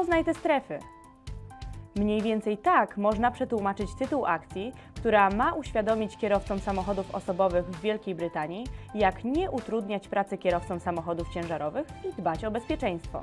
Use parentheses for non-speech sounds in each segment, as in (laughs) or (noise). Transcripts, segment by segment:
Poznaj te strefy. Mniej więcej tak można przetłumaczyć tytuł akcji, która ma uświadomić kierowcom samochodów osobowych w Wielkiej Brytanii, jak nie utrudniać pracy kierowcom samochodów ciężarowych i dbać o bezpieczeństwo.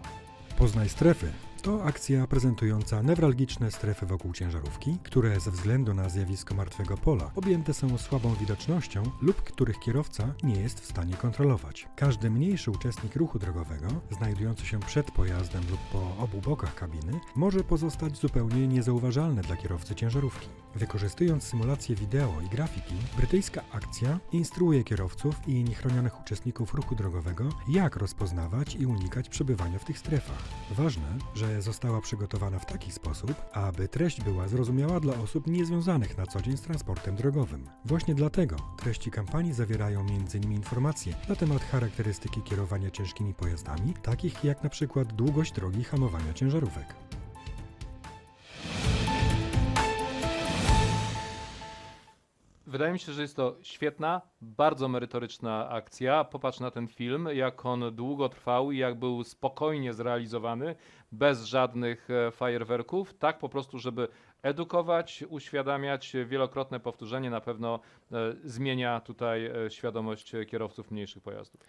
Poznaj strefy. To akcja prezentująca newralgiczne strefy wokół ciężarówki, które ze względu na zjawisko martwego pola objęte są słabą widocznością lub których kierowca nie jest w stanie kontrolować. Każdy mniejszy uczestnik ruchu drogowego, znajdujący się przed pojazdem lub po obu bokach kabiny, może pozostać zupełnie niezauważalny dla kierowcy ciężarówki. Wykorzystując symulację wideo i grafiki, brytyjska akcja instruuje kierowców i niechronionych uczestników ruchu drogowego, jak rozpoznawać i unikać przebywania w tych strefach. Ważne, że została przygotowana w taki sposób, aby treść była zrozumiała dla osób niezwiązanych na co dzień z transportem drogowym. Właśnie dlatego treści kampanii zawierają m.in. informacje na temat charakterystyki kierowania ciężkimi pojazdami, takich jak przykład długość drogi hamowania ciężarówek. Wydaje mi się, że jest to świetna, bardzo merytoryczna akcja. Popatrz na ten film, jak on długo trwał i jak był spokojnie zrealizowany, bez żadnych e, fajerwerków, tak po prostu, żeby edukować, uświadamiać. Wielokrotne powtórzenie na pewno e, zmienia tutaj e, świadomość kierowców mniejszych pojazdów.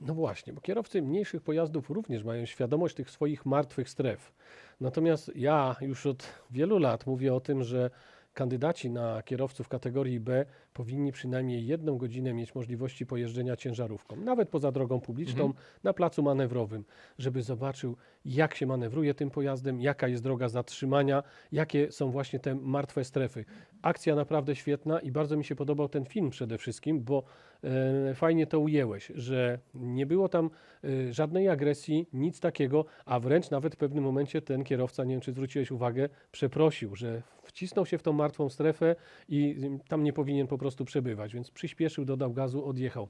No właśnie, bo kierowcy mniejszych pojazdów również mają świadomość tych swoich martwych stref. Natomiast ja już od wielu lat mówię o tym, że kandydaci na kierowców kategorii B powinni przynajmniej jedną godzinę mieć możliwości pojeżdżenia ciężarówką, nawet poza drogą publiczną, na placu manewrowym, żeby zobaczył, jak się manewruje tym pojazdem, jaka jest droga zatrzymania, jakie są właśnie te martwe strefy. Akcja naprawdę świetna i bardzo mi się podobał ten film przede wszystkim, bo e, fajnie to ujęłeś, że nie było tam e, żadnej agresji, nic takiego, a wręcz nawet w pewnym momencie ten kierowca, nie wiem czy zwróciłeś uwagę, przeprosił, że wcisnął się w tą martwą strefę i tam nie powinien po prostu przebywać, więc przyspieszył, dodał gazu, odjechał.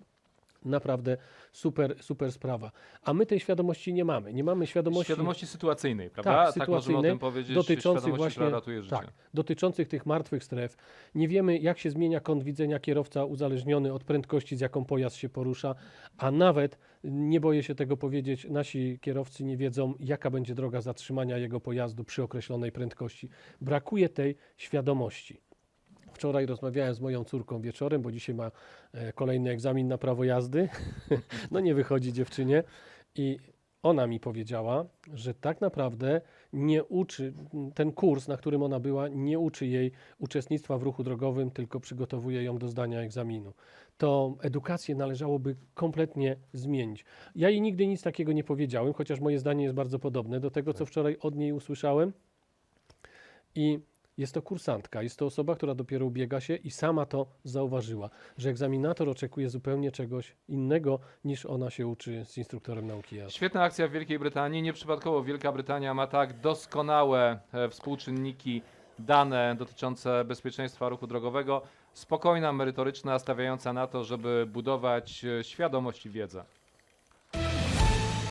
Naprawdę super, super sprawa. A my tej świadomości nie mamy. Nie mamy świadomości, Świadomości sytuacyjnej, prawda? Tak, możemy o sytuacyjnej, tym powiedzieć. dotyczących właśnie która ratuje życie. tak, dotyczących tych martwych stref. Nie wiemy, jak się zmienia kąt widzenia kierowca uzależniony od prędkości, z jaką pojazd się porusza, a nawet nie boję się tego powiedzieć, nasi kierowcy nie wiedzą, jaka będzie droga zatrzymania jego pojazdu przy określonej prędkości. Brakuje tej świadomości. Wczoraj rozmawiałem z moją córką wieczorem, bo dzisiaj ma e, kolejny egzamin na prawo jazdy. (laughs) no nie wychodzi dziewczynie. I ona mi powiedziała, że tak naprawdę nie uczy, ten kurs, na którym ona była, nie uczy jej uczestnictwa w ruchu drogowym, tylko przygotowuje ją do zdania egzaminu. To edukację należałoby kompletnie zmienić. Ja jej nigdy nic takiego nie powiedziałem, chociaż moje zdanie jest bardzo podobne do tego, co wczoraj od niej usłyszałem. I jest to kursantka, jest to osoba, która dopiero ubiega się i sama to zauważyła, że egzaminator oczekuje zupełnie czegoś innego niż ona się uczy z instruktorem nauki jazdy. Świetna akcja w Wielkiej Brytanii. Nieprzypadkowo Wielka Brytania ma tak doskonałe e, współczynniki, dane dotyczące bezpieczeństwa ruchu drogowego. Spokojna, merytoryczna, stawiająca na to, żeby budować e, świadomość i wiedzę.